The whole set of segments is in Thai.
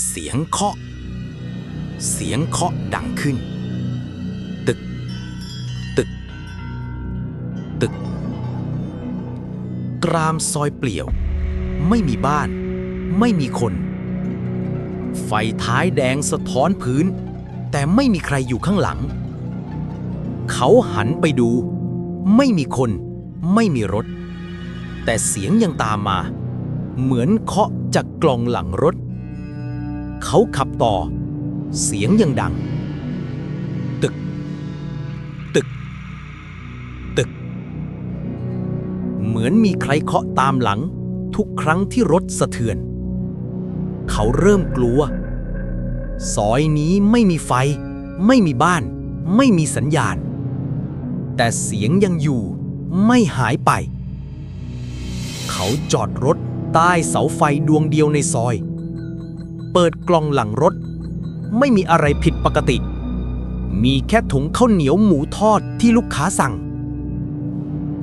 เสียงเคาะ เสียงเคาะดังขึ้น ตึก ตึก ตึก กรามซอยเปลี่ยว ไม่มีบ้าน ไม่มีคน ไฟท้ายแดงสะท้อนพื้น แต่ไม่มีใครอยู่ข้างหลัง เขาหันไปดู ไม่มีคน ไม่มีรถ แต่เสียงยังตามมา เหมือนเคาะจากกล่องหลังรถ เขาขับต่อ เสียงยังดัง ตึก ตึก ตึก เหมือนมีใครเคาะตามหลัง ทุกครั้งที่รถสะเทือน เขาเริ่มกลัว ซอยนี้ไม่มีไฟ ไม่มีบ้าน ไม่มีสัญญาณ แต่เสียงยังอยู่ไม่หายไป เขาจอดรถใต้เสาไฟดวงเดียวในซอย เปิดกล่องหลังรถ ไม่มีอะไรผิดปกติ มีแค่ถุงข้าวเหนียวหมูทอดที่ลูกค้าสั่ง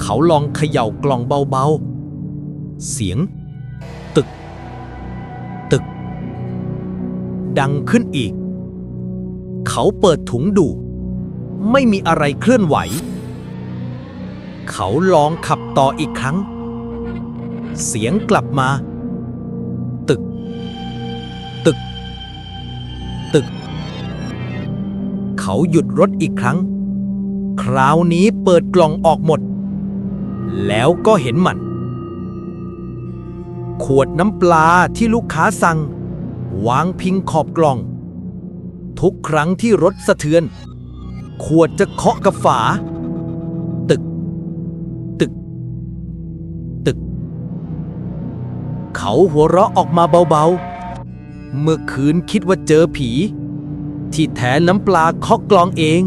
เขาลองเขย่ากล่องเบาๆ เสียง ตึก ตึก ดังขึ้นอีก เขาเปิดถุงดู ไม่มีอะไรเคลื่อนไหว เขาลองขับต่ออีกครั้ง เสียงกลับมา เขาหยุดรถอีกครั้ง คราวนี้เปิดกล่องออกหมด แล้วก็เห็นมัน ขวดน้ำปลาที่ลูกค้าสั่ง วางพิงขอบกล่อง ทุกครั้งที่รถสะเทือน ขวดจะเคาะกับฝา ตึก ตึก ตึก เขาหัวเราะออกมาเบาๆ เมื่อคืนคิดว่าเจอผี ที่แท้น้ำปลาเคาะกลองเอง